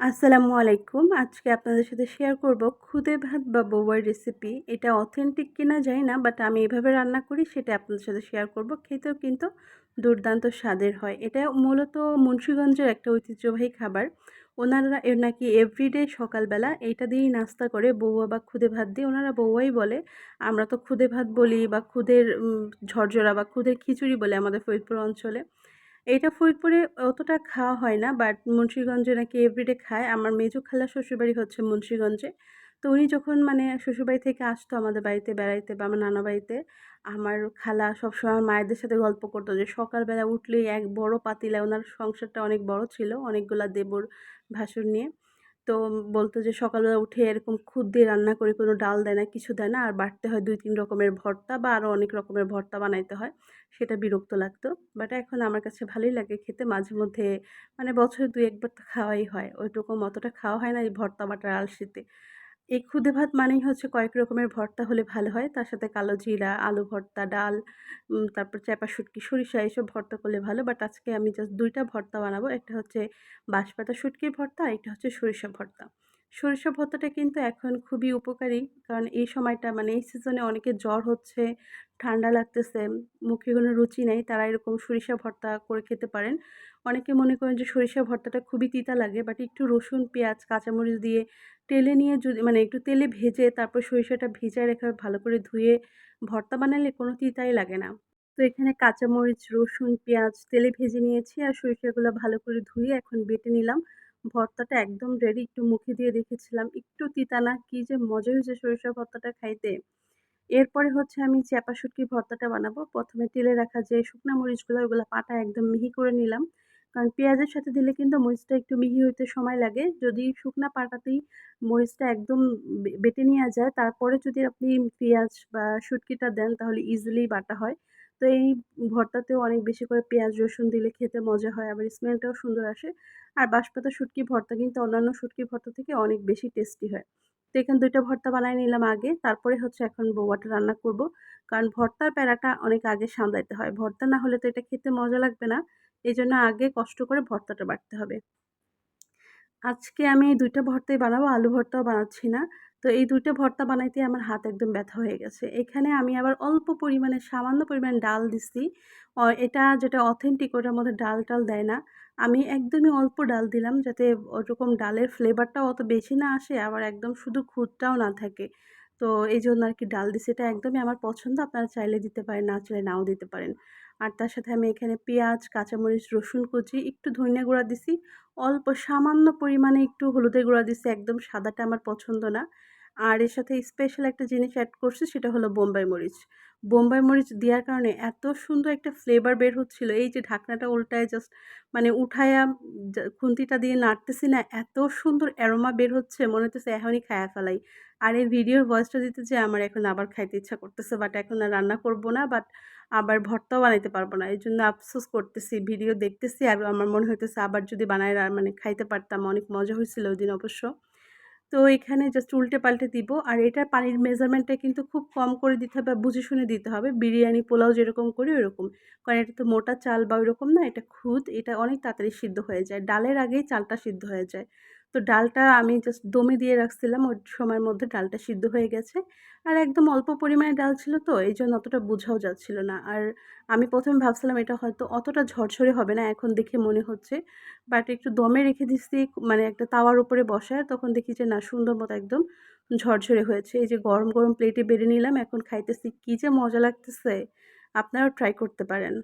আসসালামু আলাইকুম। আজকে আপনাদের সাথে শেয়ার করব খুদে ভাত বা বউয়ার রেসিপি এটা অথেন্টিক কিনা যায় না বাট আমি এভাবে রান্না করি, সেটা আপনাদের সাথে শেয়ার করব। খেতেও কিন্তু দুর্দান্ত স্বাদের হয়। এটা মূলত মুন্সীগঞ্জের একটা ঐতিহ্যবাহী খাবার। ওনারা নাকি এভরিডে সকালবেলা এইটা দিয়েই নাস্তা করে বউয়া বা খুদে ভাত দিয়ে। ওনারা বউয়াই বলে। আমরা তো খুদে ভাত বলি বা খুদের ঝরঝরা বা খুদের খিচুড়ি বলে আমাদের ফরিদপুর অঞ্চলে। এইটা ফরিদপুরে অতটা খাওয়া হয় না বাট মুন্সীগঞ্জে নাকি এভরিডে খায়। আমার মেজো খালা শ্বশুরবাড়ি হচ্ছে মুন্সীগঞ্জে। তো উনি যখন মানে শ্বশুরবাড়ি থেকে আসতো আমাদের বাড়িতে বেড়াইতে বা আমার নানা বাড়িতে, আমার খালা সবসময় মায়েদের সাথে গল্প করতো যে সকালবেলা উঠলেই এক বড় পাতিলা, ওনার সংসারটা অনেক বড় ছিল, অনেকগুলা দেবর ভাসুর নিয়ে। তো বলতো যে সকালবেলা উঠে এরকম খুদ দিয়ে রান্না করে কোনো ডাল দেয় না, কিছু দেয় না, আর বাড়তে হয় দুই তিন রকমের ভর্তা বা আরও অনেক রকমের ভর্তা বানাইতে হয়, সেটা বিরক্ত লাগতো। বাট এখন আমার কাছে ভালোই লাগে খেতে, মাঝে মধ্যে মানে বছরে দুই একবার তো খাওয়াই হয়, ওইটুকু অতটা খাওয়া হয় না এই ভর্তা বাটার আলসিতে। এই খুদে ভাত মানেই হচ্ছে কয়েক রকমের ভর্তা হলে ভালো হয়। তার সাথে কালো জিরা, আলু ভর্তা, ডাল তারপর চ্যাপা শুটকি, সরিষা এইসব ভর্তা করলে ভালো। বাট আজকে আমি জাস্ট দুইটা ভর্তা বানাবো। একটা হচ্ছে বাঁশপাতা শুটকির ভর্তা, আর একটা হচ্ছে সরিষা ভর্তা। সরিষা ভর্তাটা কিন্তু এখন খুবই উপকারী। কারণ এই সময়টা মানে এই সিজনে অনেকে জ্বর হচ্ছে, ঠান্ডা লাগতেছে, মুখে কোনো রুচি নেই, তারা এরকম সরিষা ভর্তা করে খেতে পারেন। অনেকে মনে করেন যে সরিষা ভর্তাটা খুবই তিতা লাগে বাট একটু রসুন, পেঁয়াজ, কাঁচামরিচ দিয়ে তেলে নিয়ে যদি মানে একটু তেলে ভেজে তারপর সরিষাটা ভিজায় রেখে ভালো করে ধুয়ে ভর্তা বানালে কোনো তিতাই লাগে না। তো এখানে কাঁচামরিচ, রসুন, পেঁয়াজ তেলে ভেজে নিয়েছি আর সরিষাগুলো ভালো করে ধুয়ে এখন বেটে নিলাম। ভর্তাটা একদম রেডি একটু মুখে দিয়ে দেখেছিলাম। একটু তিতা না কী যে মজা হয়েছে সরিষা ভর্তাটা খাইতে। এরপরে হচ্ছে আমি চ্যাপা শুটকির ভর্তাটা বানাবো। প্রথমে তেলে রাখা যে শুকনো মরিচগুলো, ওগুলো পাটা একদম মিহি করে নিলাম। কারণ পেঁয়াজের সাথে দিলে কিন্তু মরিচটা একটু মিহি হইতে সময় লাগে। যদি শুকনা পাটাতেই মরিচটা একদম বেটে নেওয়া যায়, তারপরে যদি আপনি পেঁয়াজ বা শুটকিটা দেন, তাহলে ইজিলি বাটা হয়। তো এই ভর্তাতেও অনেক বেশি করে পেঁয়াজ, রসুন দিলে খেতে মজা হয়, আবার স্মেলটাও সুন্দর আসে। আর বাঁশপাতা শুটকি ভর্তা কিন্তু অন্যান্য শুটকি ভর্তা থেকে অনেক বেশি টেস্টি হয়। তো এখানে দুইটা ভর্তা বানিয়ে নিলাম আগে, তারপরে হচ্ছে এখন বৌয়াটা রান্না করব। কারণ ভর্তার প্যারাটা অনেক আগে সামলাইতে হয়। ভর্তা না হলে তো এটা খেতে মজা লাগবে না। এই জন্য আগে কষ্ট করে ভর্তাটা বাড়তে হবে। আজকে আমি দুইটা ভর্তাই বানাবো, আলু ভর্তাও বানাচ্ছি না। তো এই দুইটা ভর্তা বানাইতে আমার হাত একদম ব্যথা হয়ে গেছে। এখানে আমি আবার অল্প পরিমাণে সামান্য পরিমাণে ডাল দিছি। এটা যেটা অথেন্টিক ওটার মধ্যে ডাল টাল দেয় না। আমি একদমই অল্প ডাল দিলাম যাতে ওরকম ডালের ফ্লেভারটাও অত বেশি না আসে, আবার একদম শুধু খুদটাও না থাকে। তো এই জন্য আর কি ডাল দিছি। এটা একদমই আমার পছন্দ। আপনারা চাইলে দিতে পারেন, না চাইলে নাও দিতে পারেন। আর তার সাথে আমি এখানে পেঁয়াজ, কাঁচামরিচ, রসুন কুচি, একটু ধনিয়া গুঁড়া দিছি। অল্প সামান্য পরিমাণে একটু হলুদের গুঁড়া দিছি। একদম সাদাটা আমার পছন্দ না। আর এর সাথে স্পেশাল একটা জিনিস অ্যাড করছি, সেটা হলো বোম্বাই মরিচ। বোম্বাই মরিচ দেওয়ার কারণে এত সুন্দর একটা ফ্লেভার বের হচ্ছিল, এই যে ঢাকনাটা উল্টায় জাস্ট মানে উঠায়া খুন্তিটা দিয়ে নাড়তেছি না, এত সুন্দর অ্যারোমা বের হচ্ছে, মনে হচ্ছে এখনই খায়া ফেলাই। আর এই ভিডিওর ভয়েসটা দিতে যে আমার এখন আবার খাইতে ইচ্ছা করতেছে বাট এখন আর রান্না করব না বাট আবার ভর্তাও বানাইতে পারব না, এই জন্য আফসোস করতেছি ভিডিও দেখতেছি, আর আমার মনে হইতেছে আবার যদি বানায় মানে খাইতে পারতাম, অনেক মজা হয়েছিল ওই দিন অবশ্য। তো এখানে জাস্ট উল্টে পাল্টে দিব। আর এটা পানির মেজারমেন্টটা কিন্তু খুব কম করে দিতে হবে বুঝে শুনে দিতে হবে। বিরিয়ানি, পোলাও যেরকম করি ওরকম কারণ এটা তো মোটা চাল বা ওইরকম না, এটা খুদ। এটা অনেক তাড়াতাড়ি সিদ্ধ হয়ে যায়। ডালের আগেই চালটা সিদ্ধ হয়ে যায়। তো ডালটা আমি জাস্ট দমে দিয়ে রাখছিলাম, ওই সময়ের মধ্যে ডালটা সিদ্ধ হয়ে গেছে। আর একদম অল্প পরিমাণে ডাল ছিল তো, এই জন্য অতটা বোঝাও যাচ্ছিল না। আর আমি প্রথমে ভাবছিলাম এটা হয়তো অতটা ঝরঝরে হবে না, এখন দেখে মনে হচ্ছে। বাট একটু দমে রেখে দিচ্ছি মানে একটা তাওয়ার উপরে বসায়, তখন দেখি যে না, সুন্দর মতো একদম ঝরঝরে হয়েছে। এই যে গরম গরম প্লেটে বেড়ে নিলাম, এখন খাইতেছি, কী যে মজা লাগতেছে। আপনারাও ট্রাই করতে পারেন।